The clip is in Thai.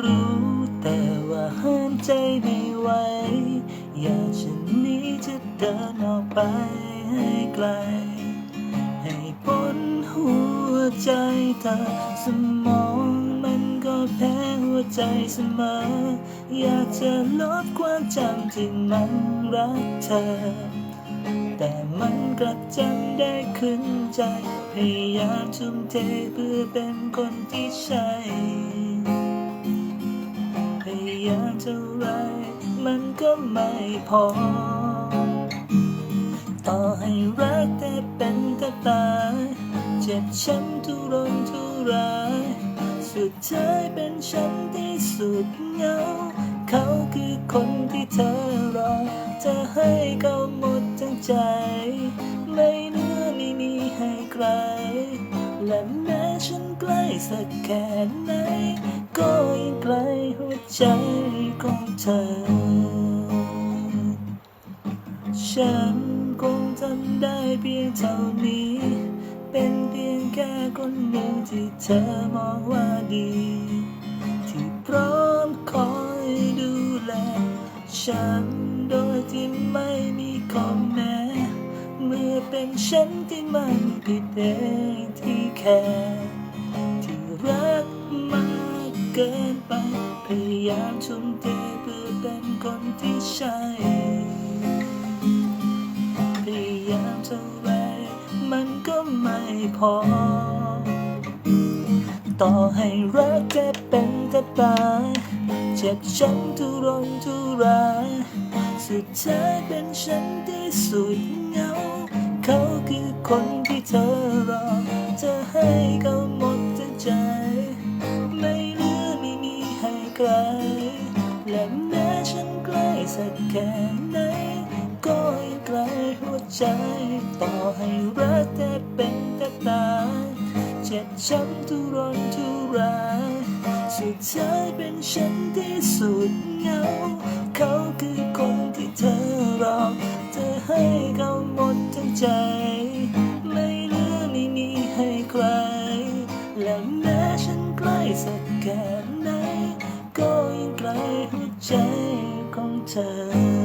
รู้แต่ว่าห้ามใจไม่ไหว อยากจะหนีจะเดินออกไปให้ไกล ให้พ้นหัวใจเธอสมองมันก็แพ้หัวใจเสมอ อยากจะลบความจำที่มันรักเธอ แต่มันกลับจำได้ขึ้นใจ พยายามทุ่มเทเพื่อเป็นคนที่ใช่ ยายามเท่าไรมันก็ไม่พอ ต่อให้รักแต่เป็นแต่ตายเจ็บช้ำทุรนทุราย สุดท้ายเป็นฉันที่สุดเหงา เขาคือคนที่เธอรอเธอให้เขาหมดทั้งใจ ไม่เหลือไม่มีให้ใคร และแม้ฉันใกล้สักแค่ไหน ก็ยังไกลหัวใจของเธอ ฉันคงทำได้เพียงเท่านี้ เป็นเพียงแค่คนหนึ่งที่เธอมองว่าดี ที่พร้อมคอยดูแล ฉันโดยที่ไม่มีข้อแม้ เมื่อเป็นฉันที่มันผิดเองที่ ค่ที่รักมากเกินไป พยายามทุ่มเทเพื่อเป็นคนที่ใช่ พยายามเท่าไรมันก็ไม่พอ ต่อให้รักแค่เป็นแค่ตายเจ็บช้ำทุรนทุรายสุดท้ายเป็นฉันที่สุดเหงา เขาคือคนที่เธอ ให้เขาหมดใจ ไม่เหลือไม่มีให้ใครและแม้ฉันใกล้สักแค่ไหน ก็ยังไกลหัวใจ ต่อให้รักแต่เป็นแต่ตายเจ็บช้ำทุรนทุรายสุดท้ายเป็นฉันที่สุดเหงา สักแค่ไหนก็ยังไกลหัวใจของเธอ